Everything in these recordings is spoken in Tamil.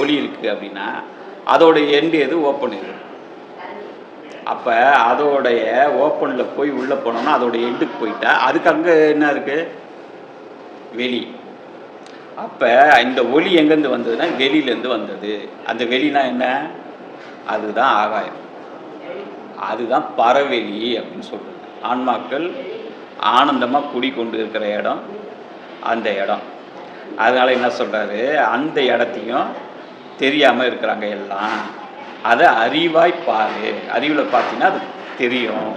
ஒளி இருக்குது அப்படின்னா அதோட எண்டு எது ஓப்பன் இது அப்போ அதோடைய ஓப்பனில் போய் உள்ளே போனோம்னா அதோட எண்டுக்கு போயிட்டா அதுக்கு அங்கே என்ன இருக்குது வெளி. அப்போ இந்த ஒளி எங்கேருந்து வந்ததுன்னா வெளியிலேருந்து வந்தது. அந்த வெளினா என்ன? அதுதான் ஆகாயம். அதுதான் பறவெளி அப்படின்னு சொல்கிறது ஆன்மாக்கள் ஆனந்தமாக குடிக்கொண்டு இருக்கிற இடம் அந்த இடம். அதனால் என்ன சொல்கிறாரு அந்த இடத்தையும் தெரியாமல் இருக்கிறாங்க எல்லாம். அதை அறிவாய் பாரு. அறிவில் பார்த்தீங்கன்னா அது தெரியும்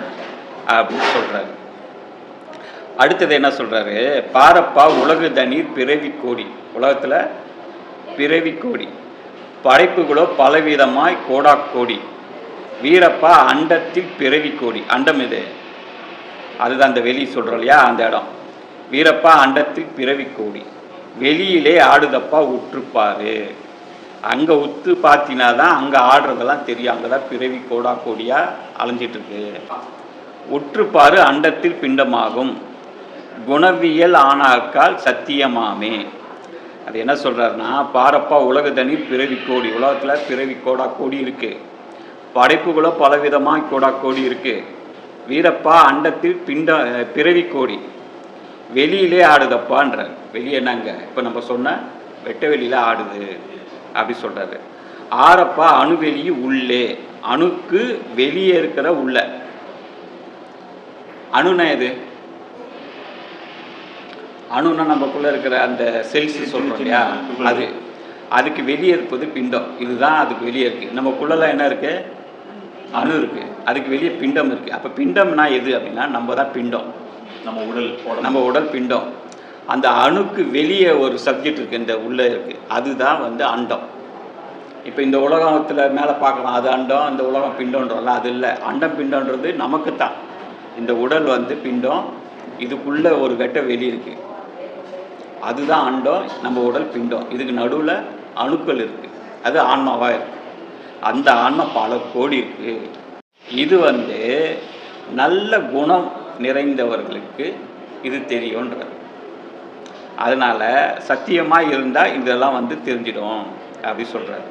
அப்படின்னு சொல்கிறாரு அடுத்தது என்ன சொல்கிறாரு பாரப்பா உலகு தண்ணீர் பிறவி கோடி. உலகத்தில் பிறவி கோடி. படைப்புகளோ பலவிதமாய் கோடா கோடி. வீரப்பா அண்டத்தில் பிறவி கோடி. அண்டம் இது அதுதான் அந்த வெளி சொல்கிறோம் இல்லையா? அந்த இடம். வீரப்பா அண்டத்தில் பிறவி கோடி. வெளியிலே ஆடுதப்பா உற்றுப்பாரு. அங்கே உத்து பார்த்தினா தான் அங்கே ஆடுறதெல்லாம் தெரியும். அங்கே தான் பிறவி கோடா கோடியாக அலைஞ்சிட்ருக்கு உற்றுப்பாறு அண்டத்தில் பிண்டமாகும். குணவியல் ஆனாக்கால் சத்தியமாமே. அது என்ன சொல்கிறாருன்னா பாரப்பா உலக தனி பிறவி கோடி. உலகத்தில் பிறவி கோடா கோடி இருக்குது படைப்புகளோ பலவிதமாக கோடா கோடி இருக்குது வீரப்பா அண்டத்தில் பிண்ட பிறவி கோடி. வெளியிலே ஆடுதப்பான்ற வெளியே என்னங்க? இப்போ நம்ம சொன்ன வெட்ட வெளியில் ஆடுது. அப்படி சொல்கிறாரு ஆரப்பா அணுவெளி உள்ளே. அணுக்கு வெளியே இருக்கிற உள்ள. அணுனா எது? அணுனா நமக்குள்ள இருக்கிற அந்த செல்ஸ் சொல்றோம் இல்லையா? அது. அதுக்கு வெளியே இருப்பது பிண்டம். இதுதான் அதுக்கு வெளியே இருக்கு. நமக்குள்ளலாம் என்ன இருக்கு? அணு இருக்கு. அதுக்கு வெளியே பிண்டம் இருக்கு. அப்ப பிண்டம்னா எது அப்படின்னா நம்ம தான் பிண்டம். நம்ம உடல். நம்ம உடல் பிண்டம். அந்த அணுக்கு வெளியே ஒரு சப்ஜெக்ட் இருக்குது இந்த உள்ளே இருக்குது அதுதான் வந்து அண்டம். இப்போ இந்த உலகத்தில் மேலே பார்க்கலாம். அது அண்டம் இந்த உலகம் பிண்டம்ன்றோம்ல அது இல்லை. அண்டம் பிண்டோன்றது நமக்கு தான் இந்த உடல் வந்து பிண்டம் இதுக்குள்ளே ஒரு கட்ட வெளி இருக்குது அதுதான் அண்டம் நம்ம உடல் பிண்டம். இதுக்கு நடுவில் அணுக்கள் இருக்குது அது ஆன்மாவாக இருக்குது அந்த ஆன்மா பல கோடி இருக்குது இது வந்து நல்ல குணம் நிறைந்தவர்களுக்கு இது தெரியுன்றது அதனால் சத்தியமாக இருந்தால் இதெல்லாம் வந்து தெரிஞ்சிடும் அப்படி சொல்கிறார்